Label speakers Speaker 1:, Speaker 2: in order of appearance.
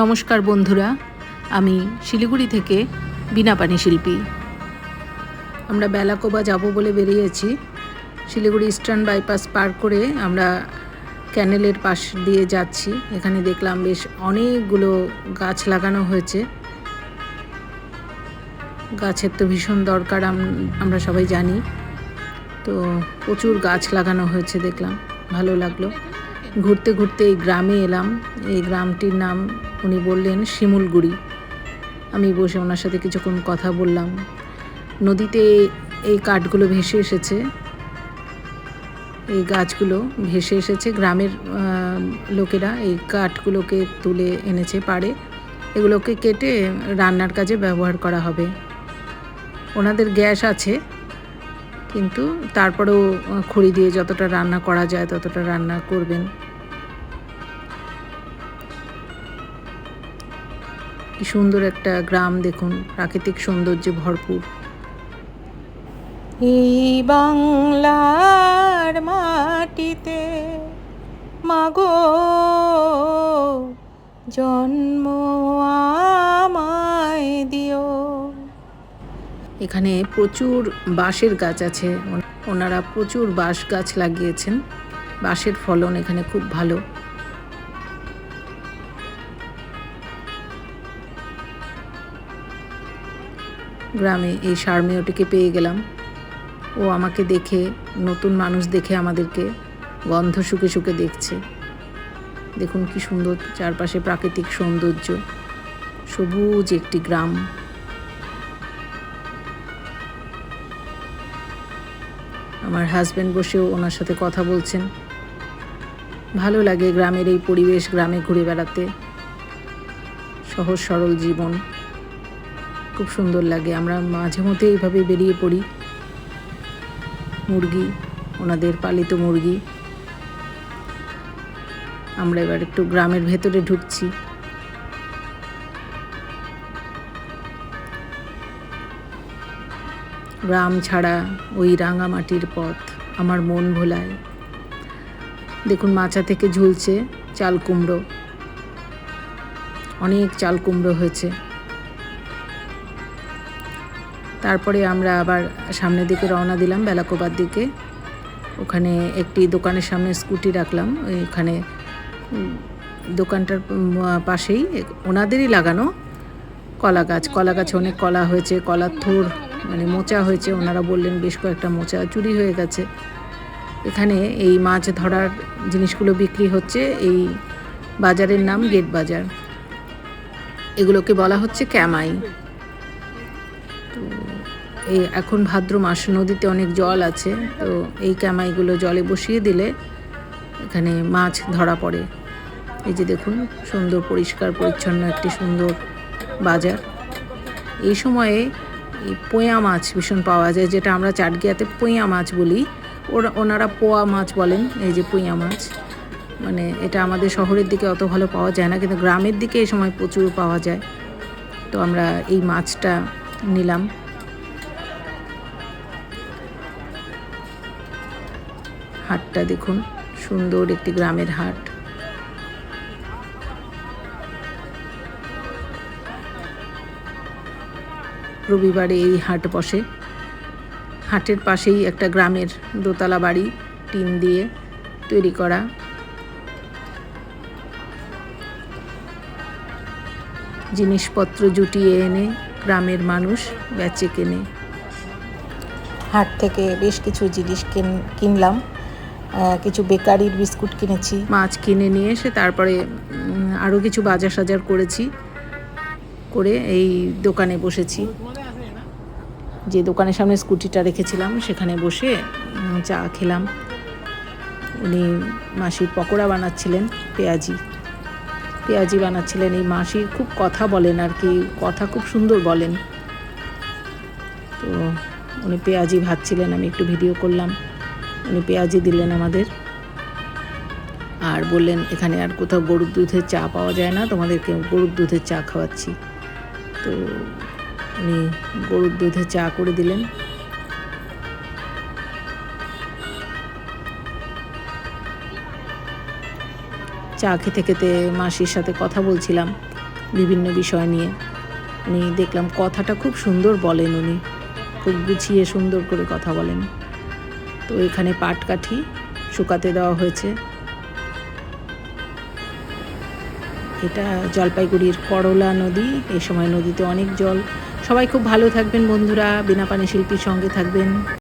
Speaker 1: নমস্কার বন্ধুরা, আমি শিলিগুড়ি থেকে বিনা পানি শিল্পী। আমরা বেলাকোবা যাব বলে বেরিয়েছি। শিলিগুড়ি ইস্টার্ন বাইপাস পার করে আমরা ক্যানেলের পাশ দিয়ে যাচ্ছি। এখানে দেখলাম বেশ অনেকগুলো গাছ লাগানো হয়েছে। গাছের তো ভীষণ দরকার আমরা সবাই জানি। তো প্রচুর গাছ লাগানো হয়েছে দেখলাম, ভালো লাগল। ঘুরতে ঘুরতে এই গ্রামে এলাম। এই গ্রামটির নাম উনি বললেন শিমুলগুড়ি আমি বসে ওনার সাথে কিছুক্ষণ কথা বললাম। নদীতে এই কাঠগুলো ভেসে এসেছে। এই গাছগুলো ভেসে এসেছে। গ্রামের লোকেরা এই কাঠগুলোকে তুলে এনেছে পাড়ে। এগুলোকে কেটে রান্নার কাজে ব্যবহার করা হবে। ওনাদের গ্যাস আছে, কিন্তু তারপরেও খড়ি দিয়ে যতটা রান্না করা যায় ততটা রান্না করবেন। কি সুন্দর একটা গ্রাম দেখুন প্রাকৃতিক সৌন্দর্যে ভরপুর।
Speaker 2: এই বাংলার মাটিতে মাগো জন্ম আমায় দিও।
Speaker 1: এখানে প্রচুর বাঁশের গাছ আছে ওনারা প্রচুর বাঁশ গাছ লাগিয়েছেন। বাঁশের ফলন এখানে খুব ভালো। গ্রামে এই সারমেয়টিকে পেয়ে গেলাম। ও আমাকে দেখে, নতুন মানুষ দেখে আমাদেরকে গন্ধ শুকে শুকে দেখছে। দেখুন কি সুন্দর চারপাশে প্রাকৃতিক সৌন্দর্য। সবুজ একটি গ্রাম। আমার হাজব্যান্ড বসেও ওনার সাথে কথা বলছেন। ভালো লাগে গ্রামের এই পরিবেশ, গ্রামে ঘুরে বেড়াতে। সহজ সরল জীবন। খুব সুন্দর লাগে। আমরা মাঝে মধ্যে এইভাবে বেরিয়ে পড়ি। মুরগি, ওনাদের পালিত মুরগি। আমরা এবার একটু গ্রামের ভেতরে ঢুকছি। গ্রাম ছাড়া ওই রাঙামাটির পথ আমার মন ভোলায়। দেখুন মাচা থেকে ঝুলছে চাল কুমড়ো। অনেক চাল কুমড়ো হয়েছে। তারপরে আমরা আবার সামনের দিকে রওনা দিলাম বেলাকোবার দিকে। ওখানে একটি দোকানের সামনে স্কুটি রাখলাম। ওইখানে দোকানটার পাশেই ওনাদেরই লাগানো কলা গাছ। কলা গাছে অনেক কলা হয়েছে, কলার থোর মানে মোচা হয়েছে। ওনারা বললেন, বেশ কয়েকটা মোচা চুরি হয়ে গেছে। এখানে এই মাছ ধরার জিনিসগুলো বিক্রি হচ্ছে এই বাজারের নাম গেট বাজার। এগুলোকে বলা হচ্ছে ক্যামাই। এই এখন ভাদ্র মাস নদীতে অনেক জল আছে, তো এই ক্যামাইগুলো জলে বসিয়ে দিলে এখানে মাছ ধরা পড়ে। এই যে দেখুন, সুন্দর পরিষ্কার পরিচ্ছন্ন একটি সুন্দর বাজার। এই সময়ে এই পোয়া মাছ ভীষণ পাওয়া যায়, যেটা আমরা চাটগিয়াতে পোয়া মাছ বলি। ওরা, ওনারা পোয়া মাছ বলেন, এই যে পোয়া মাছ। মানে এটা আমাদের শহরের দিকে অত ভালো পাওয়া যায় না, কিন্তু গ্রামের দিকে এই সময় প্রচুর পাওয়া যায়। তো আমরা এই মাছটা নিলাম। হাটটা দেখুন, সুন্দর একটি গ্রামের হাট। রবিবারে এই হাট বসে। হাটের পাশেই একটা গ্রামের দোতলা বাড়ি, টিন দিয়ে তৈরি করা। জিনিসপত্র জুটিয়ে এনে গ্রামের মানুষ বেচে কেনে।
Speaker 2: হাট থেকে বেশ কিছু জিনিস কিন- কিনলাম। কিছু বেকারির বিস্কুট কিনেছি।
Speaker 1: মাছ কিনে নিয়ে এসে তারপরে আরও কিছু বাজার সাজার করেছি। করে এই দোকানে বসেছি। যে দোকানের সামনে স্কুটিটা রেখেছিলাম, সেখানে বসে চা খেলাম। উনি মাসির পকোড়া বানাচ্ছিলেন, পেঁয়াজি। পেঁয়াজি বানাচ্ছিলেন। এই মাসি খুব কথা বলেন আর কি, কথা খুব সুন্দর বলেন। তো উনি পেঁয়াজি ভাজছিলেন, আমি একটু ভিডিও করলাম। উনি পেঁয়াজি দিলেন আমাদের। আর বললেন, এখানে আর কোথাও গরুর দুধের চা পাওয়া যায় না, তোমাদেরকে গরুর দুধের চা খাওয়াচ্ছি। তো উনি গরুর দুধের চা করে দিলেন। চা খেতে খেতে মাসির সাথে কথা বলছিলাম বিভিন্ন বিষয় নিয়ে। উনি দেখলাম কথাটা খুব সুন্দর বলেন উনি। খুব গুছিয়ে সুন্দর করে কথা বলেন। তো এখানে পাটকাঠি শুকাতে দেওয়া হয়েছে। এটা জলপাইগুড়ির করলা নদী, এই সময় নদীতে অনেক জল। সবাই খুব ভালো থাকবেন বন্ধুরা, বিনা পানি শিল্পীর সঙ্গে থাকবেন।